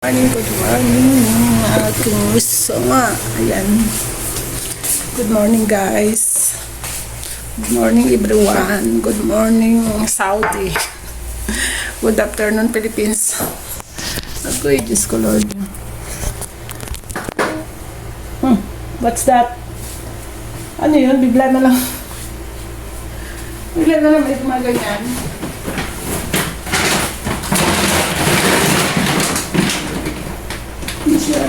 good morning, aking gusto nga. Ayan. Good morning, guys. Good morning, everyone. Good morning, Saudi. Good afternoon, Philippines. Agoy, Diyos ko, Lord. Hmm, what's that? Ano yun? Bigla na lang. Bigla na lang may gumaganyan. Hindi siya.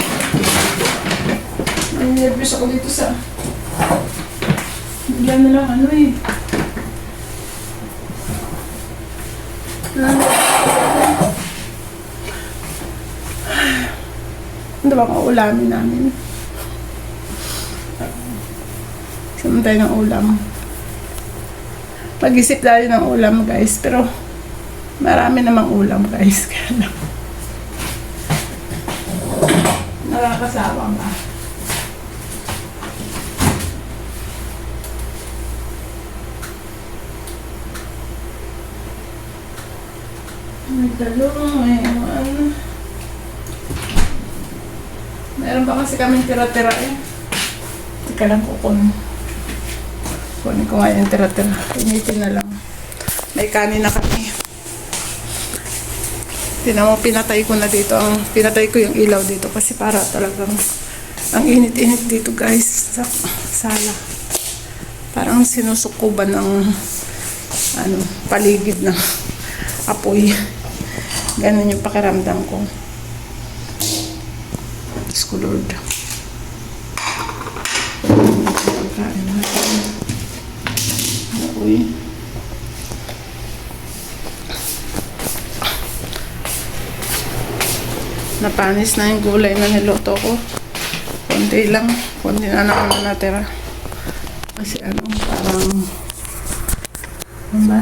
Ang nervous ako dito sa... Bigla na lang ano eh. Ano ba ang ulamin namin? Saan tayo ng ulam? Pag-isip tayo ng ulam guys, pero marami namang ulam guys. Kaya lang. Nakakasawa ba? May talong, may ano. Meron pa kasi kaming tira-tira eh. Teka lang kukun. Kunin ko nga yung tira-tira. Initin na lang. May kanin na kami. Tinan mo, pinatay ko na dito. Ang, pinatay ko yung ilaw dito kasi para talagang ang init-init dito guys sa sala. Parang sinusukuban ng ano, paligid ng apoy. Ganun yung pakiramdam ko. Ko Lord. Pagkain natin. Apoy. Napanis na yung gulay na niluto ko. Konti lang. Konti na naman na natira. Kasi ano, parang... Ano ba?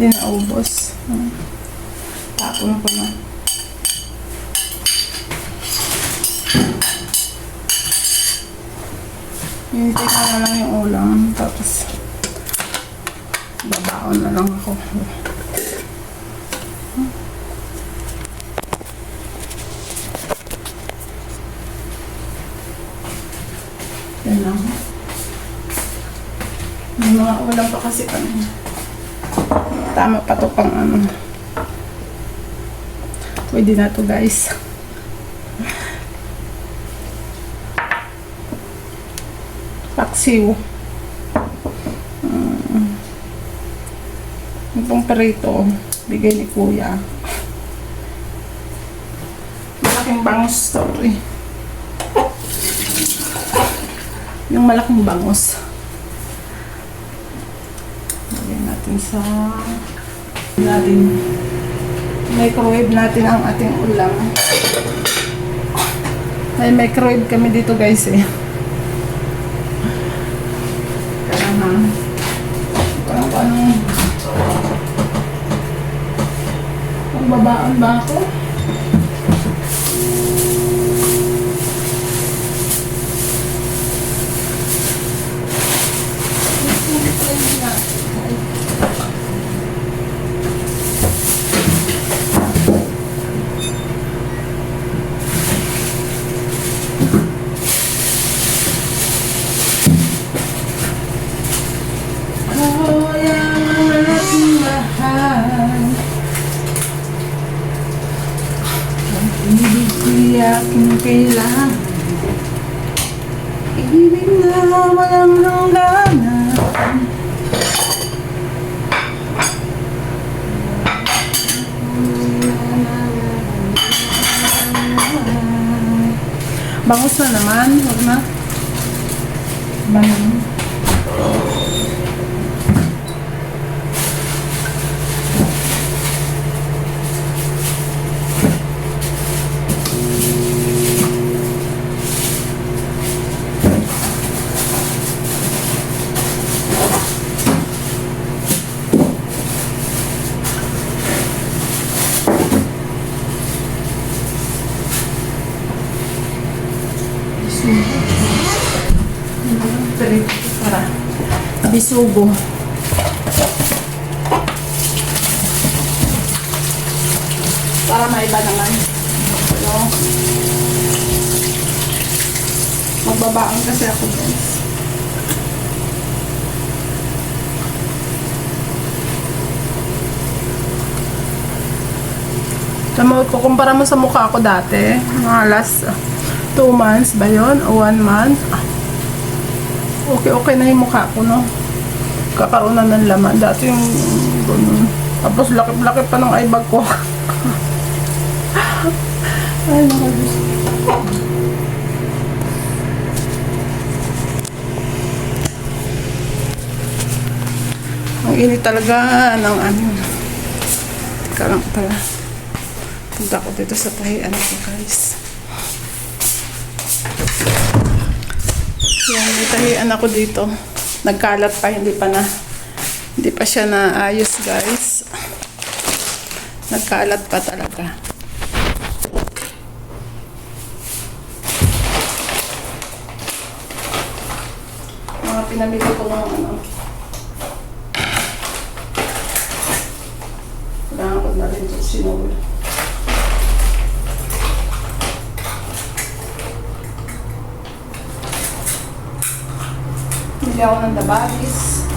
Hindi na ubos. Tapon ko na. Hinintay ko na lang yung ulam. Tapos, babaon na lang ako. Yan lang. May mga ulam pa kasi kami. Tama pa to pang ano. Pwede na to guys. Paksiw. Mm. Yung pong perito, bigay ni kuya. Malaking bangus to eh. Yung malaking bangus. Lagyan natin sa natin microwave natin ang ating ulam. May microwave kami dito guys eh. Kaya. Parang ba ako? Kaya ating mahal Ang ibig ko'y aking kailangan Ibig na walang hangganan Bangus na naman, huwag na. Bangus. Para bisugo. Para maiba naman. ano, magbabaan kasi ako guys. Tama ko, kumpara mo sa mukha ko dati, mga last 2 months ba yun? O 1 month? Ah, Okay, okay na yung mukha ko, no? Kakaroon na ng laman. Dati yung ganun. Tapos laki-laki pa ng eye bag ko. Ay, nakabis. Ang init talaga ng ano. Teka lang pala. Punta ko dito sa tahian ko, guys. Yan, may tahian ako dito. Nagkalat pa, hindi pa na. Hindi pa siya naayos, guys. Nagkalat pa talaga. Mga pinamili ko ng ano. Kailangan ko na rin ito sinul. Bili ako ng dabagis.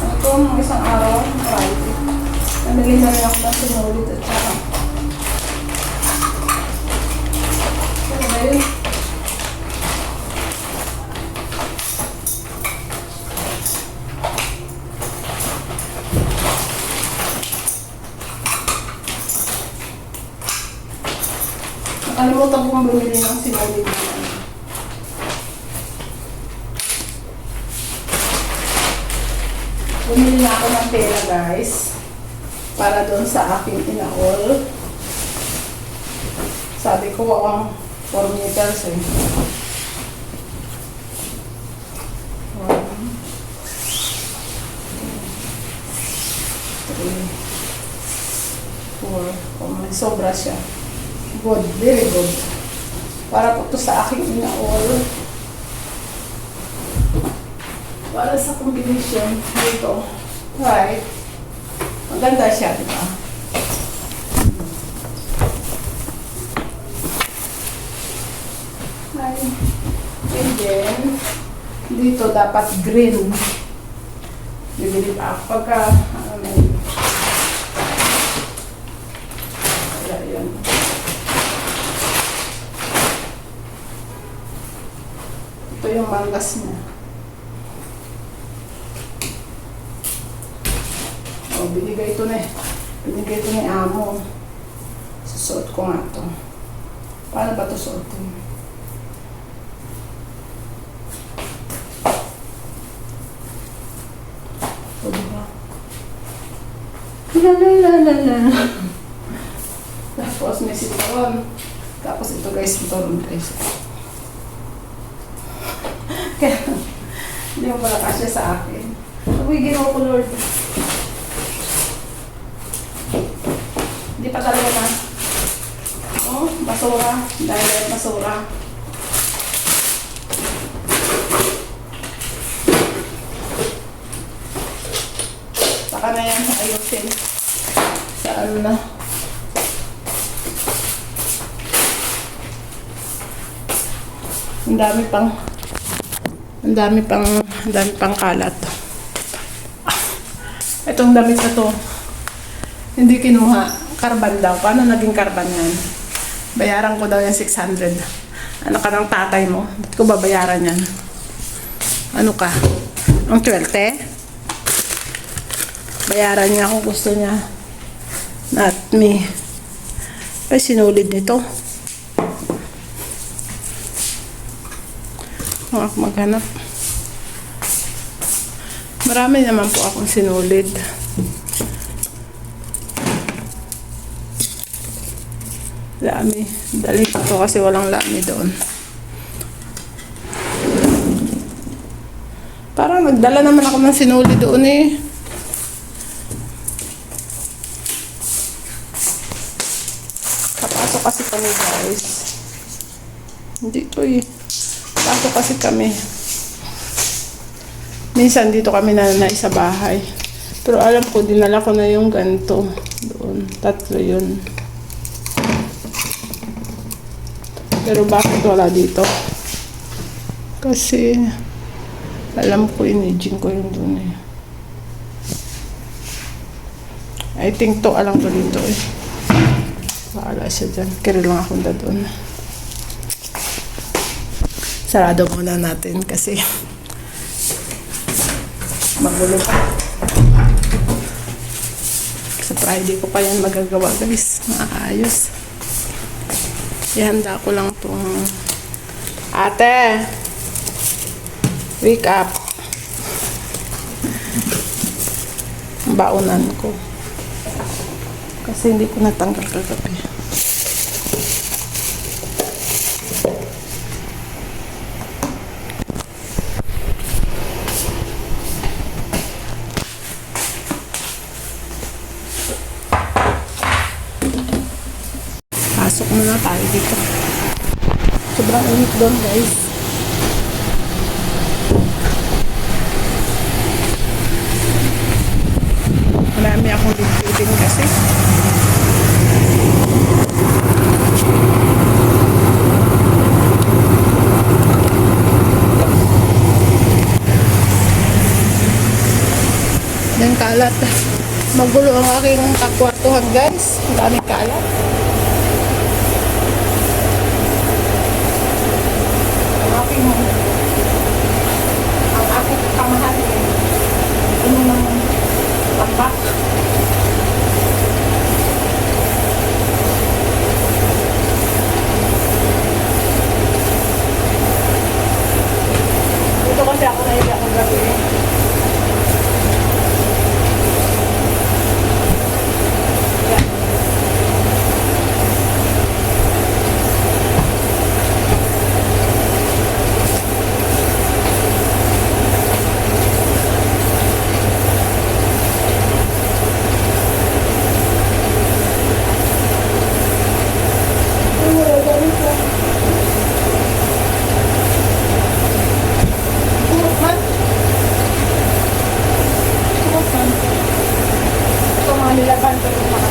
Ano to, mga isang araw, Friday. Namili na rin ako ng sinulit at saka. Ano ba yun? Nakalimutan kong bumili ng sinulit na ano. Bumili na ako ng pera guys. Para doon sa aking inaol. Sabi ko ang 4 meters eh. One, three, four. Oh, sobra siya. Good, very good. Para po to sa aking inaol. Para sa combination dito. Right. Maganda siya, di ba? Hi. And then, dito dapat green. Bibili pa pagka, ano na yun. Wala yun. Ito yung manggas niya. Oh, binigay ito na eh. Binigay ito ni Amo. Susuot ko nga ito. Paano ba ito suotin? O, diba? La la la la la. Tapos may sitaron. Tapos ito guys, ito rin guys. Kaya, hindi mo pala kasya sa akin. Uy, ginawa ko Lord. Hindi pa talaga na. Oh, basura. Dahil basura. Saka na yan ayusin. Sa ano na. Ang dami pang ang dami pang ang dami pang kalat. Ah, Itong damit na to, hindi kinuha. Karban daw. Paano naging karban yan? Bayaran ko daw yan 600. Ano ka ng tatay mo? Ba't ko babayaran yan? Ano ka? Ang 12? Bayaran niya kung gusto niya. Not me. Ay, sinulid nito. Ako maghanap. Marami naman po akong sinulid. Lami. Dali ko kasi walang lami doon. Parang nagdala naman ako ng sinuli doon eh. Kapasok kasi kami guys. Dito eh. Pasok kasi kami. Minsan dito kami na sa bahay. Pero alam ko, dinala ko na yung ganito doon. Tatlo yun. Pero bakit wala dito? Kasi alam ko inaging ko yung doon eh. I think to alam ko dito eh. Bahala siya dyan. Kaya lang ako na doon. Sarado muna natin kasi magulo pa. Sa Friday ko pa yan magagawa guys. Maayos. Ihanda ko lang tong ate. Wake up. Baunan ko. Kasi hindi ko natanggal kagabi. Pasok muna tayo dito. Sobrang init doon guys. Marami akong lipitin kasi. Yan kalat. Magulo ang aking kakwartuhan guys. Ang daming kalat. Ang aking ang aking kamahal. Ano naman tambak. Dito kasi ako nahiga ng gabi. Yan. Turok man. Turok man. Ito mga